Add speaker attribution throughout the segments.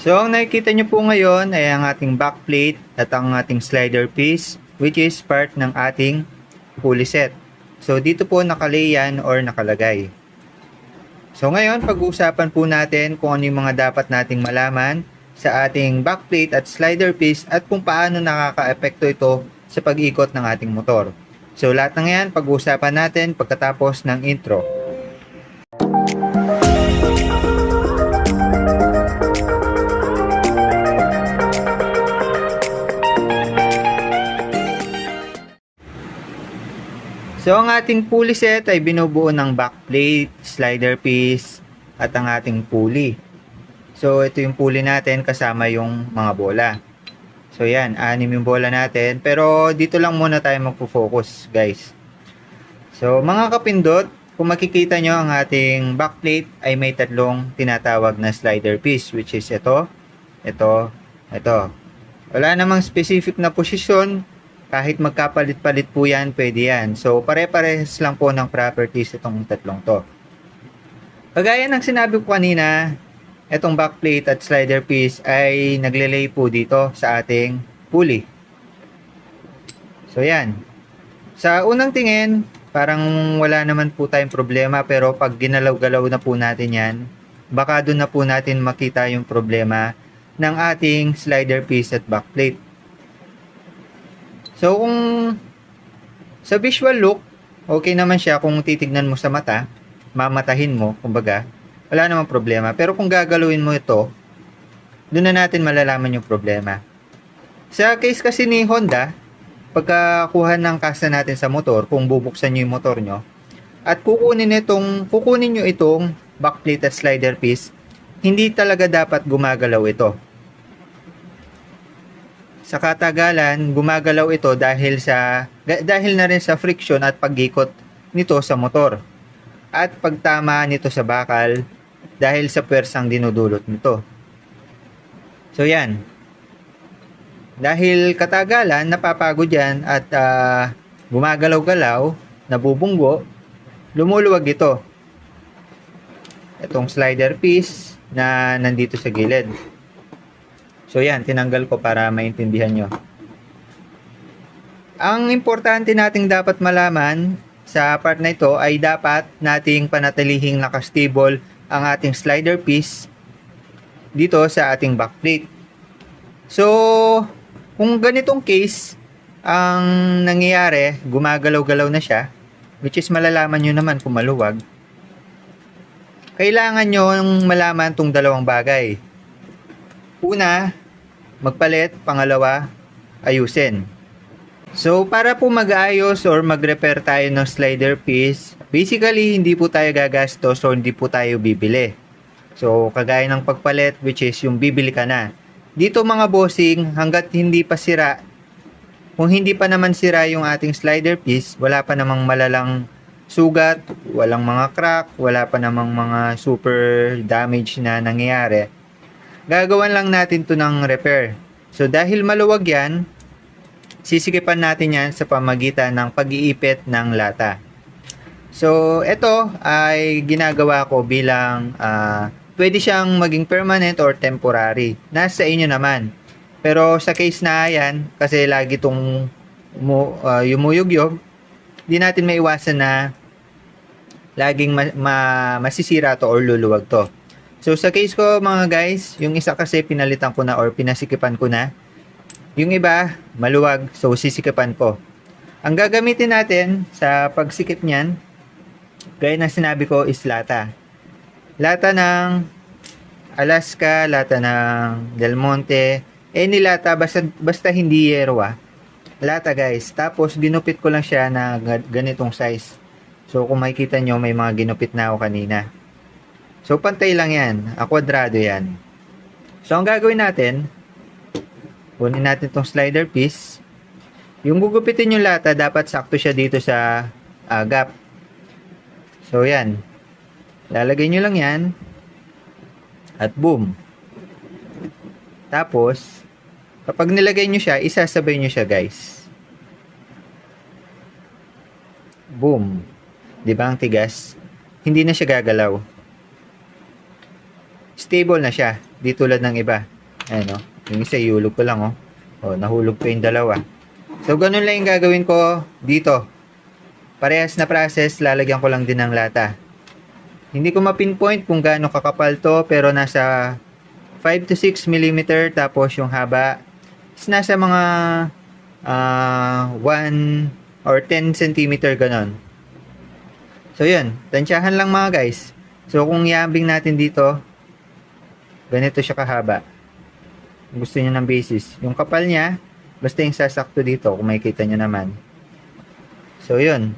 Speaker 1: So, ang nakikita nyo po ngayon ay ang ating backplate at ang ating slider piece which is part ng ating pulley set. So, dito po nakalay yan or nakalagay. So, ngayon, pag-uusapan po natin kung ano yung mga dapat nating malaman sa ating backplate at slider piece at kung paano nakaka-epekto ito sa pag-ikot ng ating motor. So, lahat ng yan, pag-uusapan natin pagkatapos ng intro. So, ang ating pulley set ay binubuo ng backplate, slider piece, at ang ating pulley. So, ito yung pulley natin kasama yung mga bola. So, yan, anim yung bola natin. Pero, dito lang muna tayo magpo-focus, guys. So, mga kapindot, kung makikita nyo ang ating backplate ay may tatlong tinatawag na slider piece, which is ito, ito, ito. Wala namang specific na posisyon, kahit magkapalit-palit po yan, pwede yan. So, pare-parehas lang po ng properties itong tatlong to. Kagaya ng sinabi ko kanina, itong backplate at slider piece ay naglelay po dito sa ating pulley. So, yan. Sa unang tingin, parang wala naman po tayong problema pero pag ginalaw-galaw na po natin yan, baka doon na po natin makita yung problema ng ating slider piece at backplate. So, kung sa visual look, okay naman siya kung titignan mo sa mata, mamatahin mo, kumbaga, wala namang problema. Pero kung gagalawin mo ito, doon na natin malalaman yung problema. Sa case kasi ni Honda, pagkakuha ng kasa natin sa motor, kung bubuksan nyo yung motor nyo, at kukunin itong, kukunin nyo itong backplate at slider piece, hindi talaga dapat gumagalaw ito. Sa katagalan, gumagalaw ito dahil sa dahil na rin sa friction at pagikot nito sa motor. At pagtama nito sa bakal dahil sa pwersang dinudulot nito. So yan. Dahil katagalan, napapagod yan at ah, gumagalaw-galaw, nabubunggo, lumuluwag ito. Itong slider piece na nandito sa gilid. So yan, tinanggal ko para maintindihan nyo. Ang importante nating dapat malaman sa part na ito ay dapat nating panatilihing nakastable ang ating slider piece dito sa ating backplate. So, kung ganitong case ang nangyayari, gumagalaw-galaw na siya, which is malalaman nyo naman kung maluwag, kailangan nyo malaman tong dalawang bagay. Una, magpalit. Pangalawa, ayusin. So, para po mag-ayos or mag-repair tayo ng slider piece, basically, hindi po tayo gagastos or hindi po tayo bibili. So, kagaya ng pagpalit, which is yung bibili ka na. Dito mga bossing, hanggat hindi pa sira, kung hindi pa naman sira yung ating slider piece, wala pa namang malalang sugat, walang mga crack, wala pa namang mga super damage na nangyayari, gagawan lang natin to ng repair. So dahil maluwag yan, sisikipan natin yan sa pamagitan ng pag-iipit ng lata. So ito ay ginagawa ko bilang ah, pwede siyang maging permanent or temporary. Nasa inyo naman. Pero sa case na yan, kasi lagi itong umu, ah, yumuyugyog, di natin maiwasan na laging ma- ma- masisira to or luluwag to. So sa case ko mga guys, yung isa kasi pinalitan ko na or pinasikipan ko na. Yung iba, maluwag, so sisikipan ko. Ang gagamitin natin sa pagsikip niyan, gaya ng sinabi ko is lata. Lata ng Alaska, lata ng Del Monte, any lata, basta, basta hindi yerwa. Lata guys. Tapos ginupit ko lang siya na ga- ganitong size. So kung makikita nyo, may mga ginupit na ako kanina. So, pantay lang yan. A kwadrado yan. So, ang gagawin natin, kunin natin tong slider piece. Yung gugupitin yung lata, dapat sakto siya dito sa ah, gap. So, yan. Lalagay nyo lang yan. At boom. Tapos, kapag nilagay nyo siya, isasabay nyo siya, guys. Boom. Di ba ang tigas? Hindi na siya gagalaw. Stable na siya. Di tulad ng iba. Ayan, oh. Yung isa, iulog ko lang, oh. Oh, nahulog pa yung dalawa. So, ganun lang yung gagawin ko dito. Parehas na process, lalagyan ko lang din ng lata. Hindi ko ma-pinpoint kung gaano kakapal to, pero nasa 5 to 6 mm, tapos yung haba is nasa mga ah 1 or 10 cm ganon. So, yun. Tansyahan lang mga guys. So, kung yambing natin dito, ganito siya kahaba. Gusto niyo ng basis. Yung kapal niya, basta yung sasakto dito, kung makikita niyo naman. So, yun.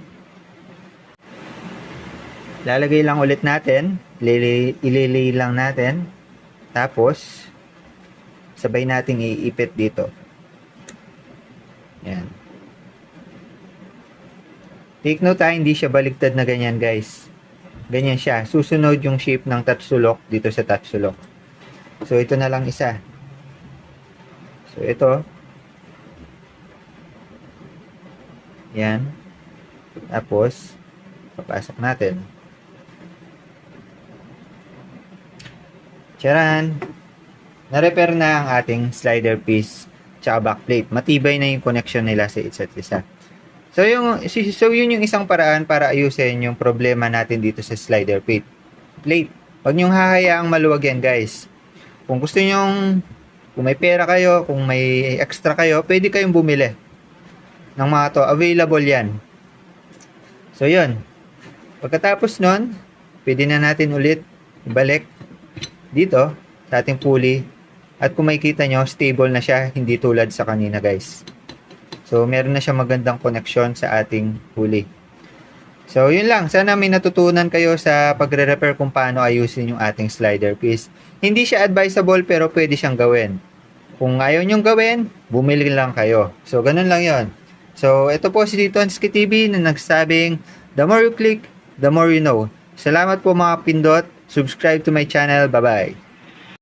Speaker 1: Lalagay lang ulit natin. Ililay, lang natin. Tapos, sabay nating iipit dito. Yan. Take note ha, hindi siya baligtad na ganyan guys. Ganyan siya. Susunod yung shape ng tatsulok dito sa tatsulok. So, ito na lang isa. So, ito. Yan. Tapos, papasok natin. Charan! Na-repair na ang ating slider piece tsaka backplate. Matibay na yung connection nila sa isa't isa. So, yung, so yun yung isang paraan para ayusin yung problema natin dito sa slider plate. Plate. Huwag niyong hahayaang maluwag yan, guys. Kung gusto nyong, kung may pera kayo, kung may extra kayo, pwede kayong bumili ng mga to. Available yan. So, yun. Pagkatapos nun, pwede na natin ulit ibalik dito sa ating pulley. At kung makikita nyo, stable na siya, hindi tulad sa kanina guys. So, meron na siya magandang connection sa ating pulley. So, yun lang. Sana may natutunan kayo sa pagre-repair kung paano ayusin yung ating slider piece. Hindi siya advisable pero pwede siyang gawin. Kung ayaw nyong gawin, bumili lang kayo. So, ganun lang yon. So, ito po si Tito Hanski TV na nagsabing, the more you click, the more you know. Salamat po mga pindot. Subscribe to my channel. Bye-bye.